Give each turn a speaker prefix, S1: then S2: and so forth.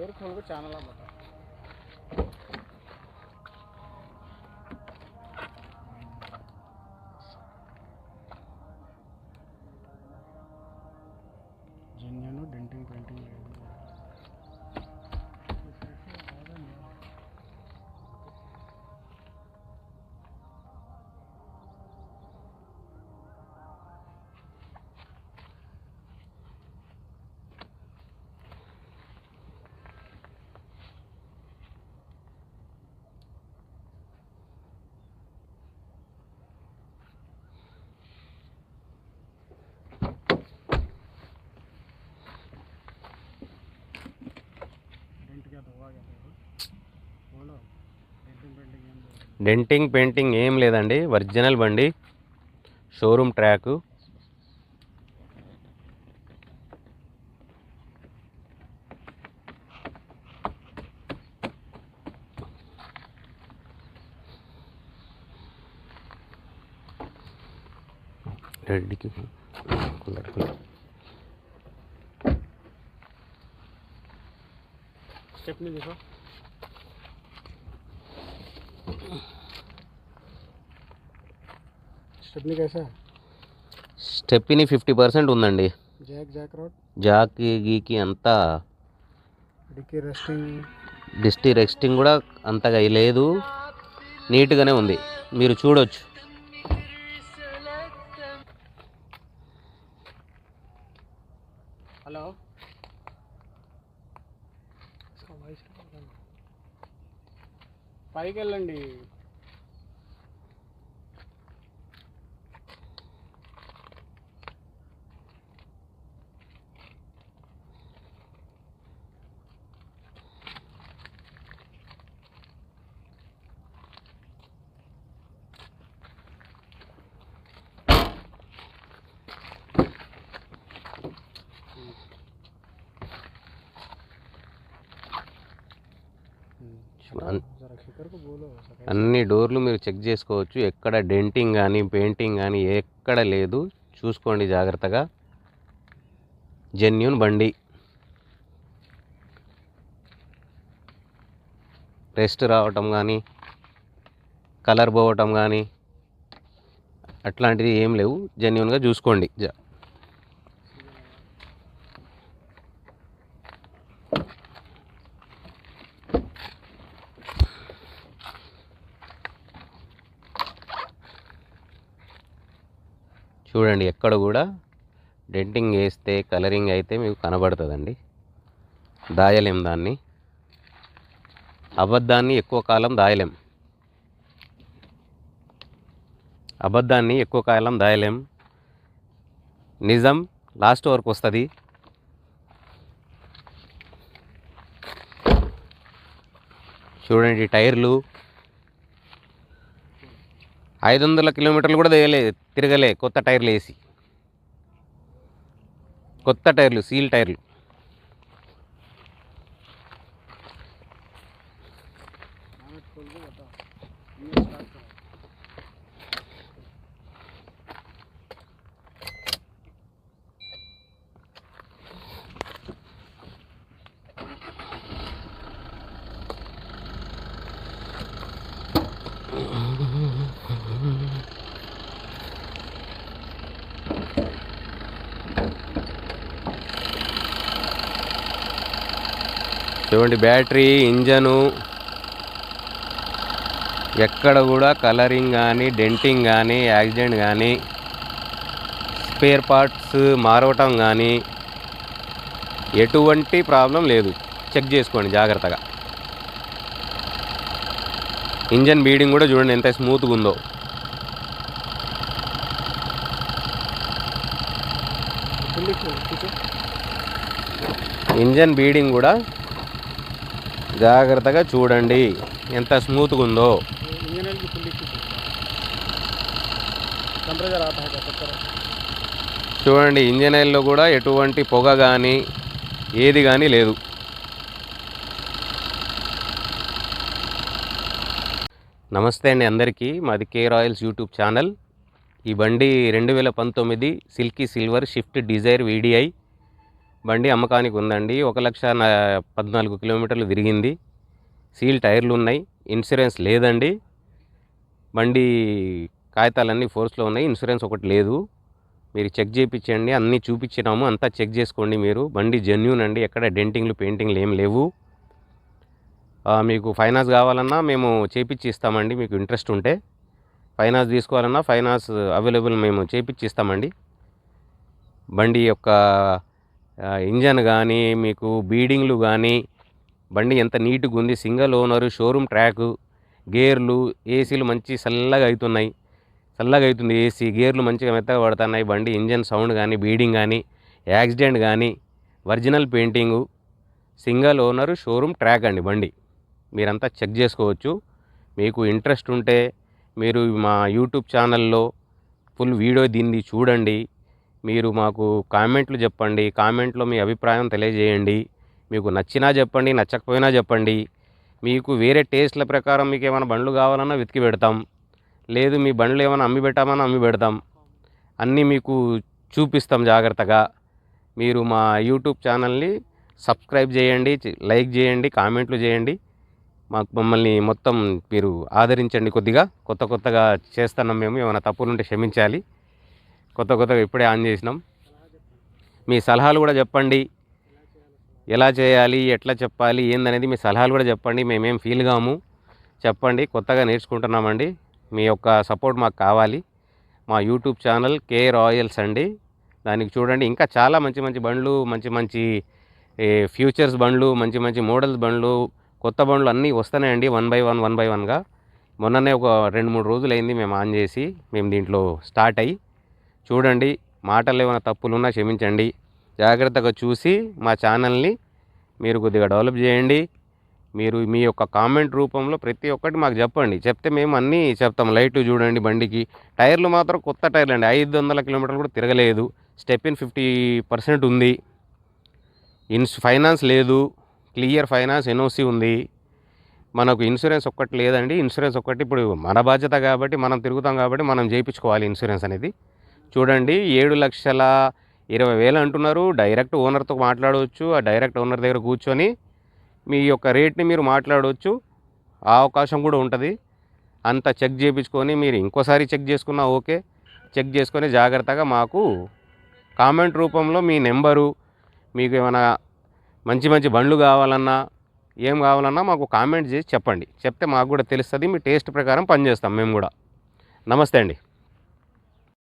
S1: Door खोल channel అన్నమాట denting painting ఏం
S2: లేదండి. ఒరిజినల్ బండి. Showroom track. రెడ్డికి
S1: స్టెప్ని స్టెప్నీ కైసా
S2: స్టెప్ని ఫిఫ్టీ పర్సెంట్ ఉందండి.
S1: జాక్ జాక్ రోడ్
S2: జాక్ గీకి అంతా డిస్టి రెస్టింగ్ రెస్టింగ్ కూడా అంతగా లేదు. నీట్గానే ఉంది. మీరు చూడొచ్చు.
S1: హలో? పైకి వెళ్ళండి
S2: అన్ని డోర్లు మీరు చెక్ చేసుకోవచ్చు. ఎక్కడ డెంటింగ్ కానీ పెయింటింగ్ కానీ ఎక్కడ లేదు. చూసుకోండి జాగ్రత్తగా. జెన్యున్ బండి. రెస్ట్ రావటం కానీ కలర్ పోవటం కానీ అట్లాంటిది ఏం లేవు. జెన్యున్గా చూసుకోండి. చూడండి ఎక్కడ కూడా డెంటింగ్ వేస్తే కలరింగ్ అయితే మీకు కనబడుతుందండి. దాయలేం దాన్ని. అబద్ధాన్ని ఎక్కువ కాలం దాయలేం. అబద్ధాన్ని ఎక్కువ కాలం దాయలేం. నిజం లాస్ట్ వరకు వస్తుంది. చూడండి టైర్లు ఐదు వందల కిలోమీటర్లు కూడా దిగలే తిరగలే కొత్త టైర్లు వేసి. కొత్త టైర్లు సీల్ టైర్లు. చూడండి బ్యాటరీ ఇంజను ఎక్కడ కూడా కలరింగ్ కానీ డెంటింగ్ కానీ యాక్సిడెంట్ కానీ స్పేర్ పార్ట్స్ మారవటం కానీ ఎటువంటి ప్రాబ్లం లేదు. చెక్ చేసుకోండి జాగ్రత్తగా. ఇంజన్ బీడింగ్ కూడా చూడండి ఎంత స్మూత్గా ఉందో. ఇంజన్ బీడింగ్ కూడా జాగ్రత్తగా చూడండి. ఎంత స్మూత్గా ఉందో. చూడండి ఇంజన్ ఆయిల్లో కూడా ఎటువంటి పొగ కానీ ఏది కానీ లేదు. నమస్తే అండి అందరికీ. మాది కే రాయల్స్ యూట్యూబ్ ఛానల్. ఈ బండి రెండు వేల పంతొమ్మిది silky silver Swift Dzire VDI బండి అమ్మకానికి ఉందండి. ఒక లక్ష పద్నాలుగు కిలోమీటర్లు తిరిగింది. సీల్ టైర్లు ఉన్నాయి. ఇన్సూరెన్స్ లేదండి. బండి కాగితాలన్నీ ఫోర్స్లో ఉన్నాయి. ఇన్సూరెన్స్ ఒకటి లేదు. మీరు చెక్ చేయించండి. అన్నీ చూపించినాము. అంతా చెక్ చేసుకోండి మీరు. బండి జెన్యున్ అండి. ఎక్కడ డెంటింగ్లు పెయింటింగ్లు ఏం లేవు. మీకు ఫైనాన్స్ కావాలన్నా మేము చేపించి ఇస్తామండి మీకు ఇంట్రెస్ట్ ఉంటే ఫైనాన్స్ తీసుకోవాలన్నా ఫైనాన్స్ అవైలబుల్ మేము చేపించి ఇస్తామండి బండి యొక్క ఇంజన్ కానీ మీకు బీడింగ్లు కానీ బండి ఎంత నీట్గా ఉంది సింగల్ ఓనరు షోరూమ్ ట్రాక్ గేర్లు ఏసీలు మంచి చల్లగా అవుతున్నాయి చల్లగా అవుతుంది ఏసీ గేర్లు మంచిగా మెత్తగా పడుతున్నాయి. బండి ఇంజన్ సౌండ్ కానీ బీడింగ్ కానీ యాక్సిడెంట్ కానీ original painting single owner showroom track అండి బండి. మీరంతా చెక్ చేసుకోవచ్చు. మీకు ఇంట్రెస్ట్ ఉంటే మీరు మా యూట్యూబ్ ఛానల్లో ఫుల్ వీడియో దీన్ని చూడండి. మీరు మాకు కామెంట్లు చెప్పండి కామెంట్లో మీ అభిప్రాయం తెలియజేయండి మీకు నచ్చినా చెప్పండి నచ్చకపోయినా చెప్పండి మీకు వేరే టేస్ట్ల ప్రకారం మీకు ఏమైనా బండ్లు కావాలన్నా వెతికి పెడతాం లేదు మీ బండ్లు ఏమైనా అమ్మి పెట్టామన్నా అమ్మి పెడతాం అన్నీ మీకు చూపిస్తాం జాగ్రత్తగా. మీరు మా యూట్యూబ్ ఛానల్ని సబ్స్క్రైబ్ చేయండి లైక్ చేయండి కామెంట్లు చేయండి. మాకు మమ్మల్ని మొత్తం మీరు ఆదరించండి కొద్దిగా కొత్త కొత్తగా చేస్తున్నాం మేము ఏమైనా తప్పులుంటే క్షమించాలి. కొత్త కొత్తగా ఇప్పుడే ఆన్ చేసినాం. మీ సలహాలు కూడా చెప్పండి. ఎలా చేయాలి ఎట్లా చెప్పాలి ఏందనేది మీ సలహాలు కూడా చెప్పండి. మేమేం ఫీల్ కాము. చెప్పండి కొత్తగా నేర్చుకుంటున్నామండి. మీ యొక్క సపోర్ట్ మాకు కావాలి. మా యూట్యూబ్ ఛానల్ కే రాయల్స్ అండి. దానికి చూడండి ఇంకా చాలా మంచి మంచి బండ్లు మంచి మంచి ఫ్యూచర్స్ బండ్లు మంచి మంచి మోడల్స్ బండ్లు కొత్త బండ్లు అన్నీ వస్తున్నాయండి one by one one by వన్గా. మొన్ననే ఒక రెండు మూడు రోజులు అయింది మేము ఆన్ చేసి మేము దీంట్లో స్టార్ట్ అయ్యి చూడండి మాటలు ఏమైనా తప్పులున్నా క్షమించండి. జాగ్రత్తగా చూసి మా ఛానల్ని మీరు కొద్దిగా డెవలప్ చేయండి. మీరు మీ యొక్క కామెంట్ రూపంలో ప్రతి ఒక్కటి మాకు చెప్పండి. చెప్తే మేము అన్నీ చెప్తాం. లైట్ చూడండి బండికి. టైర్లు మాత్రం కొత్త టైర్లు అండి. ఐదు వందల కిలోమీటర్లు కూడా తిరగలేదు. స్టెప్ ఇన్ ఫిఫ్టీ పర్సెంట్ ఉంది. ఇన్స్ ఫైనాన్స్ లేదు. క్లియర్ ఫైనాన్స్ ఎన్ఓసి ఉంది. మనకు ఇన్సూరెన్స్ ఒక్కటి లేదండి. ఇన్సూరెన్స్ ఒక్కటి ఇప్పుడు మన బాధ్యత కాబట్టి మనం తిరుగుతాం కాబట్టి మనం చేయించుకోవాలి ఇన్సూరెన్స్ అనేది. చూడండి ఏడు లక్షల ఇరవై వేలు అంటున్నారు. డైరెక్ట్ ఓనర్తో మాట్లాడవచ్చు. ఆ డైరెక్ట్ ఓనర్ దగ్గర కూర్చొని మీ యొక్క రేట్ని మీరు మాట్లాడవచ్చు. ఆ అవకాశం కూడా ఉంటుంది. అంత చెక్ చేయించుకొని మీరు ఇంకోసారి చెక్ చేసుకున్నా ఓకే. చెక్ చేసుకొని జాగ్రత్తగా మాకు కామెంట్ రూపంలో మీ నెంబరు మీకు ఏమైనా మంచి మంచి బండ్లు కావాలన్నా ఏం కావాలన్నా మాకు కామెంట్ చేసి చెప్పండి. చెప్తే మాకు కూడా తెలుస్తుంది. మీ టేస్ట్ ప్రకారం పనిచేస్తాం మేము కూడా. నమస్తే అండి.